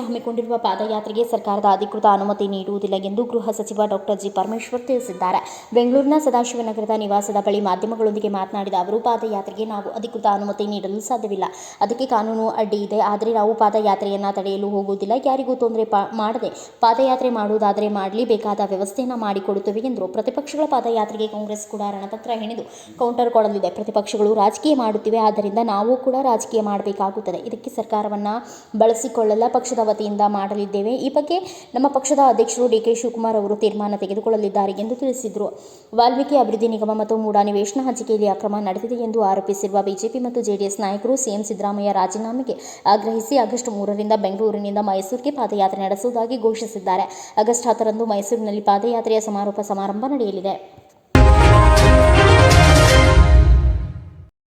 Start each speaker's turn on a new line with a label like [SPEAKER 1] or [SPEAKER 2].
[SPEAKER 1] ಹಮ್ಮಿಕೊಂಡಿರುವ ಪಾದಯಾತ್ರೆಗೆ ಸರ್ಕಾರದ ಅಧಿಕೃತ ಅನುಮತಿ ನೀಡುವುದಿಲ್ಲ ಎಂದು ಗೃಹ ಸಚಿವ ಡಾಕ್ಟರ್ ಜಿ ಪರಮೇಶ್ವರ್ ತಿಳಿಸಿದ್ದಾರೆ. ಬೆಂಗಳೂರಿನ ಸದಾಶಿವನಗರದ ನಿವಾಸದ ಬಳಿ ಮಾಧ್ಯಮಗಳೊಂದಿಗೆ ಮಾತನಾಡಿದ ಅವರು, ಪಾದಯಾತ್ರೆಗೆ ನಾವು ಅಧಿಕೃತ ಅನುಮತಿ ನೀಡಲು ಸಾಧ್ಯವಿಲ್ಲ. ಅದಕ್ಕೆ ಕಾನೂನು ಅಡ್ಡಿ ಇದೆ. ಆದರೆ ನಾವು ಪಾದಯಾತ್ರೆಯನ್ನು ತಡೆಯಲು ಹೋಗುವುದಿಲ್ಲ. ಯಾರಿಗೂ ತೊಂದರೆ ಮಾಡದೆ ಪಾದಯಾತ್ರೆ ಮಾಡುವುದಾದರೆ ಮಾಡಲಿ. ಬೇಕಾದ ವ್ಯವಸ್ಥೆಯನ್ನು ಮಾಡಿಕೊಡುತ್ತೇವೆ ಎಂದರು. ಪ್ರತಿಪಕ್ಷಗಳ ಪಾದಯಾತ್ರೆಗೆ ಕಾಂಗ್ರೆಸ್ ಕೂಡ ರಣತಂತ್ರ ಹೆಣೆದು ಕೌಂಟರ್ ಕೊಡಲಿದೆ. ಪ್ರತಿಪಕ್ಷಗಳು ರಾಜಕೀಯ ಮಾಡುತ್ತಿವೆ. ಆದ್ದರಿಂದ ನಾವು ಕೂಡ ರಾಜಕೀಯ ಮಾಡಬೇಕಾಗುತ್ತದೆ. ಇದಕ್ಕೆ ಸರ್ಕಾರವನ್ನ ಬಳಸಿಕೊಳ್ಳಲ್ಲ ಪಕ್ಷದ ವತಿಯಿಂದ ಮಾಡಲಿದ್ದೇವೆ. ಈ ಬಗ್ಗೆ ನಮ್ಮ ಪಕ್ಷದ ಅಧ್ಯಕ್ಷರು ಡಿ ಕೆ ಶಿವಕುಮಾರ್ ಅವರು ತೀರ್ಮಾನ ತೆಗೆದುಕೊಳ್ಳಲಿದ್ದಾರೆ ಎಂದು ತಿಳಿಸಿದರು. ವಾಲ್ಮೀಕಿ ಅಭಿವೃದ್ಧಿ ನಿಗಮ ಮತ್ತು ಮೂಡಾ ನಿವೇಶನ ಹಂಚಿಕೆಯಲ್ಲಿ ಅಕ್ರಮ ನಡೆದಿದೆ ಎಂದು ಆರೋಪಿಸಿರುವ ಬಿಜೆಪಿ ಮತ್ತು ಜೆಡಿಎಸ್ ನಾಯಕರು ಸಿಎಂ ಸಿದ್ದರಾಮಯ್ಯ ರಾಜೀನಾಮೆಗೆ ಆಗ್ರಹಿಸಿ ಆಗಸ್ಟ್ ಮೂರರಿಂದ ಬೆಂಗಳೂರಿನಿಂದ ಮೈಸೂರಿಗೆ ಪಾದಯಾತ್ರೆ ನಡೆಸುವುದಾಗಿ ಘೋಷಿಸಿದ್ದಾರೆ. ಆಗಸ್ಟ್ ಹತ್ತರಂದು ಮೈಸೂರಿನಲ್ಲಿ ಪಾದಯಾತ್ರೆಯ ಸಮಾರೋಪ ಸಮಾರಂಭ ನಡೆಯಲಿದೆ.